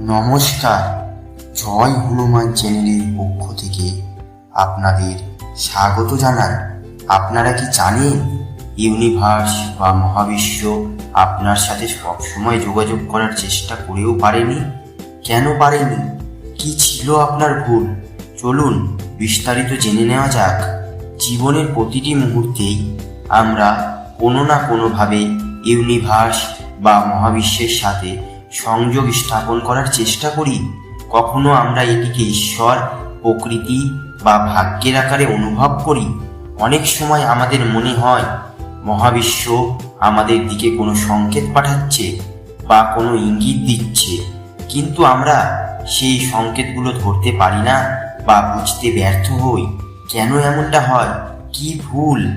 নমস্কার। জয় হনুমান চ্যানেলের পক্ষ থেকে আপনাদের স্বাগত জানান আপনারা কি জানেন, ইউনিভার্স বা মহাবিশ্ব আপনার সাথে সবসময় যোগাযোগ করার চেষ্টা করেও পারেনি? কেন পারেনি? কি ছিল আপনার ভুল? চলুন বিস্তারিত জেনে নেওয়া যাক। জীবনের প্রতিটি মুহূর্তেই আমরা কোনো না কোনোভাবে ইউনিভার্স বা মহাবিশ্বের সাথে সংযোগ স্থাপন করার চেষ্টা করি, কখনো আমরা এটিকে ঈশ্বর, প্রকৃতি বা ভাগ্যের আকারে অনুভব করি। অনেক সময় আমাদের মনে হয়, মহাবিশ্ব আমাদের দিকে কোনো সংকেত পাঠাচ্ছে বা কোনো ইঙ্গিত দিচ্ছে, কিন্তু আমরা সেই সংকেতগুলো ধরতে পারি না বা বুঝতে ব্যর্থ হই। কেন এমনটা হয়? কি ভুল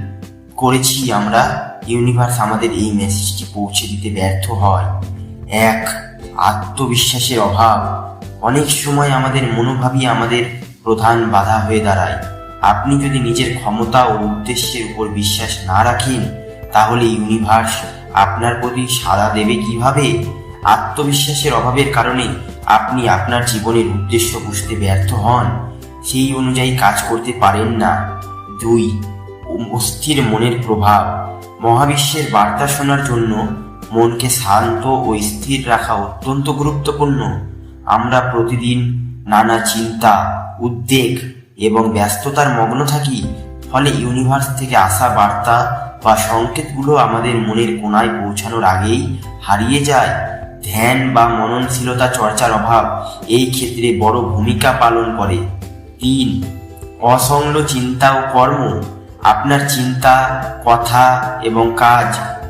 করেছি আমরা? ইউনিভার্স আমাদের এই মেসেজটি পৌঁছে দিতে ব্যর্থ হয়। এক আত্মবিশ্বাসের অভাব। অনেক সময় আমাদের মনোভাবই আমাদের প্রধান বাধা হয়ে দাঁড়ায়। আপনি যদি নিজের ক্ষমতা ও উদ্দেশ্যের উপর বিশ্বাস না রাখেন, তাহলে ইউনিভার্স আপনার প্রতি সাড়া দেবে কীভাবে? আত্মবিশ্বাসের অভাবের কারণে আপনি আপনার জীবনের উদ্দেশ্য বুঝতে ব্যর্থ হন। সেই অনুযায়ী কাজ করতে পারেন না। দুই, অস্থির মনের প্রভাব। মহাবিশ্বের বার্তা শোনার জন্য মনকে শান্ত ও স্থির রাখা অত্যন্ত গুরুত্বপূর্ণ। আমরা প্রতিদিন নানা চিন্তা, উদ্বেগ এবং ব্যস্ততার মগ্ন থাকি, ফলে ইউনিভার্স থেকে আসা বার্তা বা সংকেতগুলো আমাদের মনের কোনায় পৌঁছানোর আগেই হারিয়ে যায়। ধ্যান বা মননশীলতা চর্চার অভাব এই ক্ষেত্রে বড় ভূমিকা পালন করে। তিন অসংল চিন্তা ও কর্ম। আপনার চিন্তা, কথা এবং কাজ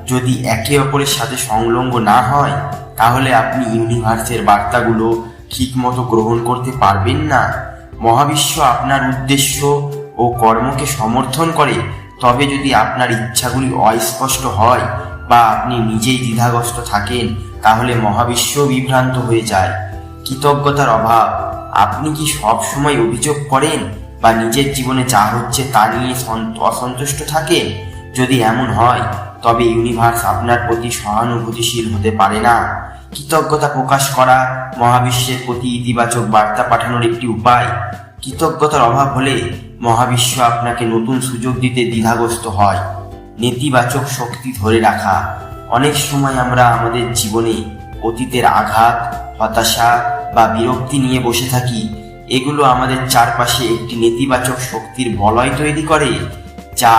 যদি একে অপরের সাথে সংলগ্ন না হয়, তাহলে আপনি ইউনিভার্সের বার্তাগুলো ঠিকমতো গ্রহণ করতে পারবেন না। মহাবিশ্ব আপনার উদ্দেশ্য ও কর্মকে সমর্থন করে, তবে যদি আপনার ইচ্ছাগুলি অস্পষ্ট হয় বা আপনি নিজেই দ্বিধাগ্রস্ত থাকেন, তাহলে মহাবিশ্ব বিভ্রান্ত হয়ে যায়। কৃতজ্ঞতার অভাব। আপনি কি সব সময় অভিযোগ করেন বা নিজের জীবনে যা হচ্ছে তা নিয়ে সন্ত- অসন্তুষ্ট থাকেন? যদি এমন হয় তবে ইউনিভার্স আপনার প্রতি সহানুভূতিশীল হতে পারে না। কৃতজ্ঞতা প্রকাশ করা মহাবিশ্বের প্রতি ইতিবাচক বার্তা পাঠানোর একটি উপায়। কৃতজ্ঞতার অভাব হলে মহাবিশ্ব আপনাকে নতুন সুযোগ দিতে দ্বিধাগ্রস্ত হয়। নেতিবাচক শক্তি ধরে রাখা। অনেক সময় আমরা আমাদের জীবনে অতীতের আঘাত, হতাশা বা বিরক্তি নিয়ে বসে থাকি। এগুলো আমাদের চারপাশে একটি নেতিবাচক শক্তির বলয় তৈরি করে। যা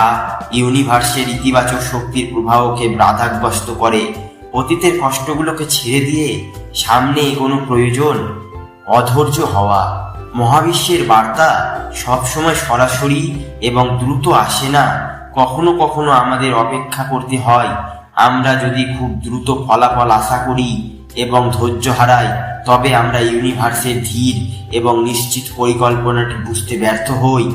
ইউনিভার্সের ইতিবাচক শক্তির প্রবাহকে বাধাগ্রস্ত করে। অতীতের কষ্টগুলোকে ছেড়ে দিয়ে সামনে এগোনো প্রয়োজন, অধৈর্য হওয়া। মহাবিশ্বের বার্তা সবসময় সরাসরি এবং দ্রুত আসে না। কখনো কখনো আমাদের অপেক্ষা করতে হয়, আমরা যদি খুব দ্রুত ফলাফল আশা করি এবং ধৈর্য হারাই, তবে আমরা ইউনিভার্সের ধীর এবং নিশ্চিত পরিকল্পনাটি বুঝতে ব্যর্থ হই।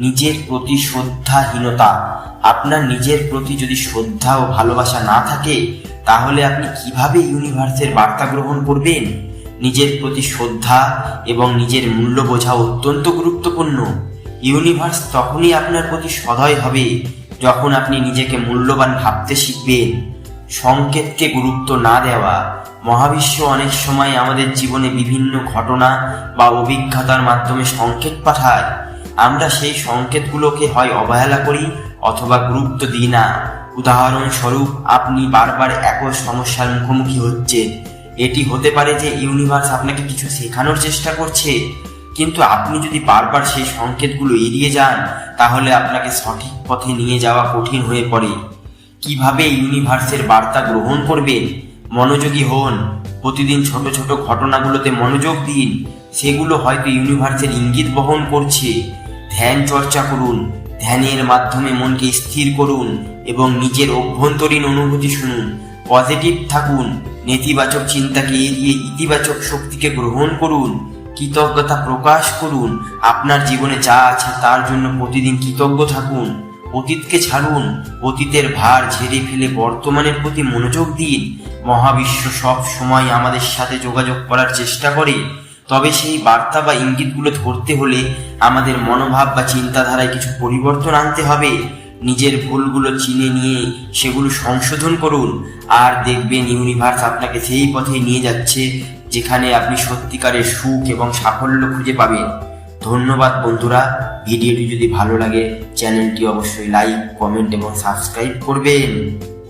নিজের প্রতি শ্রদ্ধাহীনতা। আপনার নিজের প্রতি যদি শ্রদ্ধা ও ভালোবাসা না থাকে, তাহলে আপনি কীভাবে ইউনিভার্সের বার্তা গ্রহণ করবেন? নিজের প্রতি শ্রদ্ধা এবং নিজের মূল্য বোঝা অত্যন্ত গুরুত্বপূর্ণ। ইউনিভার্স তখনই আপনার প্রতি সদয় হবে যখন আপনি নিজেকে মূল্যবান ভাবতে শিখবেন। সংকেতকে গুরুত্ব না দেওয়া। মহাবিশ্ব অনেক সময় আমাদের জীবনে বিভিন্ন ঘটনা বা অভিজ্ঞতার মাধ্যমে সংকেত পাঠায়। আমরা সেই সংকেতগুলোকে হয় অবহেলা করি অথবা গুরুত্ব দিই না। উদাহরণস্বরূপ, আপনি বারবার একই সমস্যার মুখোমুখি হচ্ছেন এটি হতে পারে যে ইউনিভার্স আপনাকে কিছু শেখানোর চেষ্টা করছে, কিন্তু আপনি যদি বারবার সেই সংকেতগুলো এড়িয়ে যান, তাহলে আপনাকে সঠিক পথে নিয়ে যাওয়া কঠিন হয়ে পড়ে। কীভাবে ইউনিভার্সের বার্তা গ্রহণ করবেন? মনোযোগী হন। প্রতিদিন ছোট ছোট ঘটনাগুলোতে মনোযোগ দিন। সেগুলো হয়তো ইউনিভার্সের ইঙ্গিত বহন করছে। ধ্যান চর্চা করুন, ধ্যানের মাধ্যমে মনকে স্থির করুন এবং নিজের অভ্যন্তরীণ অনুভূতি শুনুন। পজিটিভ থাকুন, নেতিবাচক চিন্তাকে এড়িয়ে ইতিবাচক শক্তিকে গ্রহণ করুন, কৃতজ্ঞতা প্রকাশ করুন, আপনার জীবনে যা আছে তার জন্য প্রতিদিন কৃতজ্ঞ থাকুন। অতীতকে ছাড়ুন, অতীতের ভার ঝেড়ে ফেলে বর্তমানের প্রতি মনোযোগ দিন। মহাবিশ্ব সব সময় আমাদের সাথে যোগাযোগ করার চেষ্টা করে। তবে সেই বার্তা বা ইঙ্গিতগুলো ধরতে হলে আমাদের মনোভাব বা চিন্তাধারায় কিছু পরিবর্তন আনতে হবে। নিজের ভুলগুলো চিনে নিয়ে সেগুলো সংশোধন করুন। আর দেখবেন ইউনিভার্স আপনাকে সেই পথে নিয়ে যাচ্ছে, যেখানে আপনি সত্যিকারের সুখ এবং সাফল্য খুঁজে পাবেন। ধন্যবাদ বন্ধুরা। ভিডিওটি যদি ভালো লাগে, চ্যানেলটি অবশ্যই লাইক, কমেন্ট এবং সাবস্ক্রাইব করবেন।